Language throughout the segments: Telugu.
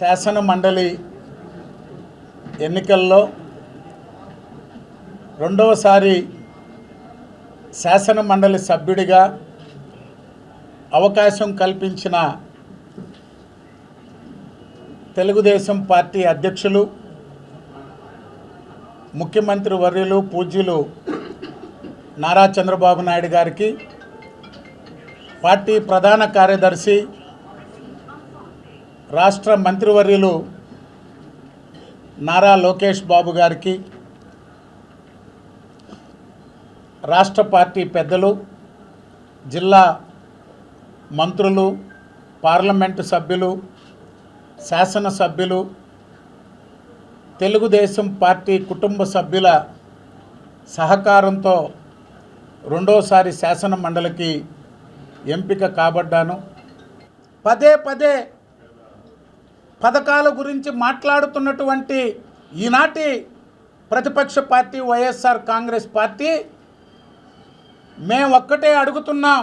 శాసన మండలి ఎన్నికల్లో రెండవసారి శాసన మండలి సభ్యుడిగా అవకాశం కల్పించిన తెలుగుదేశం పార్టీ అధ్యక్షులు ముఖ్యమంత్రి వర్యులు పూజ్యులు నారా చంద్రబాబు నాయుడు గారికి పార్టీ ప్రధాన కార్యదర్శి రాష్ట్ర మంత్రివర్యులు నారా లోకేష్ బాబు గారికి రాష్ట్ర పార్టీ పెద్దలు జిల్లా మంత్రులు పార్లమెంటు సభ్యులు శాసనసభ్యులు తెలుగుదేశం పార్టీ కుటుంబ సభ్యుల సహకారంతో రెండోసారి శాసన మండలికి ఎంపిక కాబడ్డాను. పదే పదే పథకాల గురించి మాట్లాడుతున్నటువంటి ఈనాటి ప్రతిపక్ష పార్టీ వైఎస్ఆర్ కాంగ్రెస్ పార్టీ మేము ఒక్కటే అడుగుతున్నాం.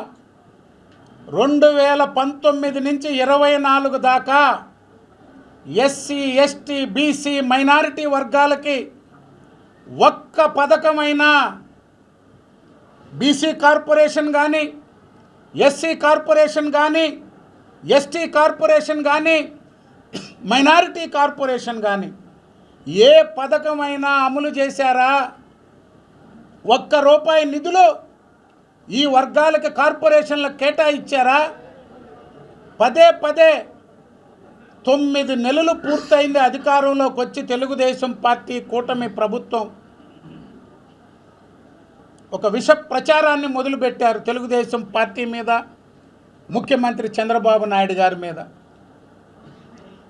రెండు వేల పంతొమ్మిది నుంచి ఇరవై నాలుగు దాకా ఎస్సీ ఎస్టీ బీసీ మైనారిటీ వర్గాలకి ఒక్క పథకమైన బీసీ కార్పొరేషన్ కానీ ఎస్సీ కార్పొరేషన్ కానీ ఎస్టీ కార్పొరేషన్ కానీ మైనారిటీ కార్పొరేషన్ కానీ ఏ పథకమైనా అమలు చేశారా? ఒక్క రూపాయి నిధులు ఈ వర్గాలకి కార్పొరేషన్లకు కేటాయించారా? పదే పదే తొమ్మిది నెలలు పూర్తయింది అధికారంలోకి వచ్చి తెలుగుదేశం పార్టీ కూటమి ప్రభుత్వం. ఒక విష ప్రచారాన్ని మొదలుపెట్టారు తెలుగుదేశం పార్టీ మీద ముఖ్యమంత్రి చంద్రబాబు నాయుడు గారి మీద.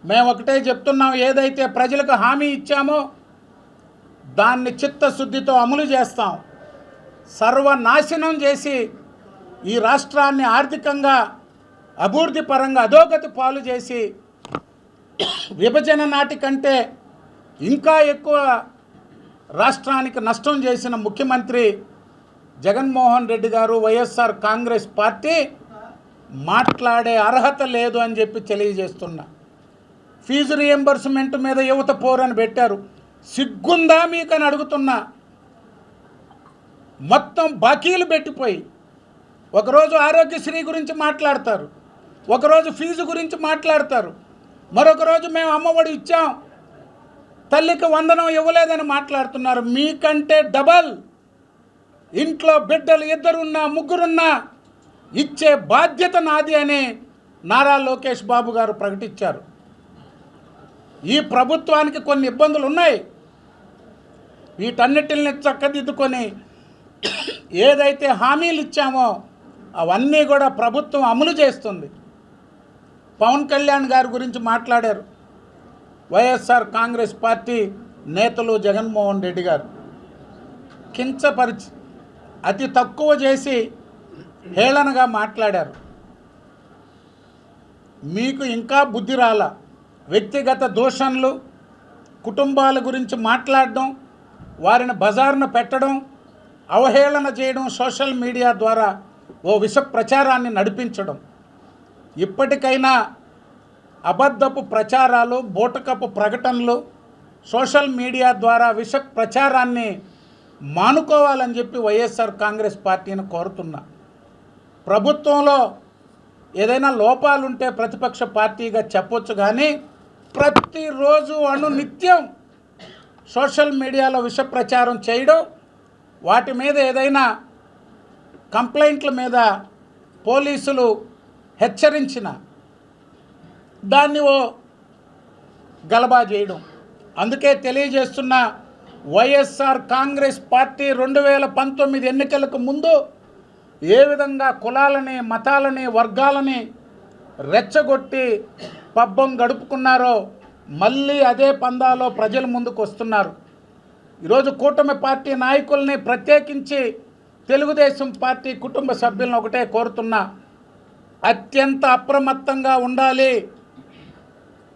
మేము ఒకటే చెప్తున్నాం ఏదైతే ప్రజలకు హామీ ఇచ్చామో దాన్ని చిత్తశుద్ధితో అమలు చేస్తాం. సర్వనాశనం చేసి ఈ రాష్ట్రాన్ని ఆర్థికంగా అభివృద్ధి పరంగా అధోగతి పాలు చేసి విభజన నాటి కంటే ఇంకా ఎక్కువ రాష్ట్రానికి నష్టం చేసిన ముఖ్యమంత్రి జగన్మోహన్ రెడ్డి గారు వైఎస్ఆర్ కాంగ్రెస్ పార్టీ మాట్లాడే అర్హత లేదు అని చెప్పి తెలియజేస్తున్నా. ఫీజు రియంబర్స్మెంట్ మీద యువత పోరని పెట్టారు. సిగ్గుందా మీకని అడుగుతున్నా. మొత్తం బాకీలు పెట్టిపోయి ఒకరోజు ఆరోగ్యశ్రీ గురించి మాట్లాడతారు. ఒకరోజు ఫీజు గురించి మాట్లాడతారు. మరొక రోజు మేము అమ్మఒడి ఇచ్చాం. తల్లికి వందనం ఇవ్వలేదని మాట్లాడుతున్నారు. మీకంటే డబల్. ఇంట్లో బిడ్డలు ఇద్దరున్నా ముగ్గురున్నా ఇచ్చే బాధ్యత నాది అని నారా లోకేష్ బాబు గారు ప్రకటించారు. ఈ ప్రభుత్వానికి కొన్ని ఇబ్బందులు ఉన్నాయి వీటన్నిటిని చక్కదిద్దుకొని ఏదైతే హామీలు ఇచ్చామో అవన్నీ కూడా ప్రభుత్వం అమలు చేస్తుంది. పవన్ కళ్యాణ్ గారి గురించి మాట్లాడారు. వైఎస్ఆర్ కాంగ్రెస్ పార్టీ నేతలు జగన్మోహన్ రెడ్డి గారు. కించపరిచి అతి తక్కువ చేసి హేళనగా మాట్లాడారు. మీకు ఇంకా బుద్ధి రాలా? వ్యక్తిగత దూషణలు కుటుంబాల గురించి మాట్లాడడం వారిని బజార్ను పెట్టడం అవహేళన చేయడం సోషల్ మీడియా ద్వారా ఓ విష ప్రచారాన్ని నడిపించడం. ఇప్పటికైనా అబద్ధపు ప్రచారాలు బూటకపు ప్రకటనలు సోషల్ మీడియా ద్వారా విష ప్రచారాన్ని మానుకోవాలని చెప్పి వైఎస్ఆర్ కాంగ్రెస్ పార్టీని కోరుతున్నా. ప్రభుత్వంలో ఏదైనా లోపాలుంటే ప్రతిపక్ష పార్టీగా చెప్పొచ్చు కానీ ప్రతిరోజు అను నిత్యం సోషల్ మీడియాలో విష ప్రచారం చేయడం వాటి మీద ఏదైనా కంప్లైంట్ల మీద పోలీసులు హెచ్చరించిన దాన్ని ఓ గలబా చేయడం. అందుకే తెలియజేస్తున్న వైఎస్ఆర్ కాంగ్రెస్ పార్టీ రెండు వేల పంతొమ్మిది ఎన్నికలకు ముందు ఏ విధంగా కులాలని మతాలని వర్గాలని రెచ్చగొట్టి పబ్బం గడుపుకున్నారో మళ్ళీ అదే పందాలో ప్రజల ముందుకు వస్తున్నారు. ఈరోజు కూటమి పార్టీ నాయకుల్ని ప్రత్యేకించి తెలుగుదేశం పార్టీ కుటుంబ సభ్యులను ఒకటే కోరుతున్నా. అత్యంత అప్రమత్తంగా ఉండాలి.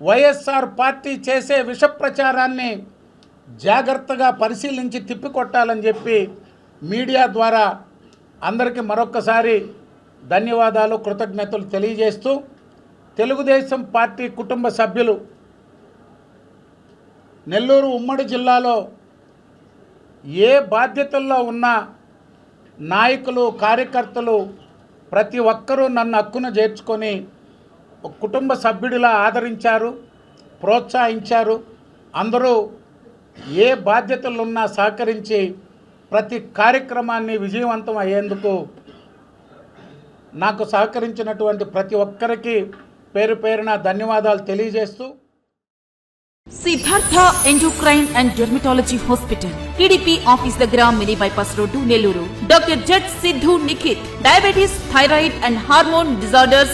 వైఎస్ఆర్ పార్టీ చేసే విష ప్రచారాన్ని జాగ్రత్తగా పరిశీలించి తిప్పికొట్టాలని చెప్పి మీడియా ద్వారా అందరికీ మరొక్కసారి ధన్యవాదాలు కృతజ్ఞతలు తెలియజేస్తూ తెలుగుదేశం పార్టీ కుటుంబ సభ్యులు నెల్లూరు ఉమ్మడి జిల్లాలో ఏ బాధ్యతల్లో ఉన్న నాయకులు కార్యకర్తలు ప్రతి ఒక్కరూ నన్ను హక్కును చేర్చుకొని కుటుంబ సభ్యుడిలా ఆదరించారు ప్రోత్సహించారు. అందరూ ఏ బాధ్యతలున్నా సహకరించి ప్రతి కార్యక్రమాన్ని విజయవంతం అయ్యేందుకు నాకు సహకరించినటువంటి ప్రతి ఒక్కరికి పేరు పేరున ధన్యవాదాలు తెలియజేస్తూ Siddhartha endocrine and dermatology hospital TDP office దగ్గర mini bypass road Nellore. Doctor Z Siddhu Nikhit diabetes thyroid and hormone disorders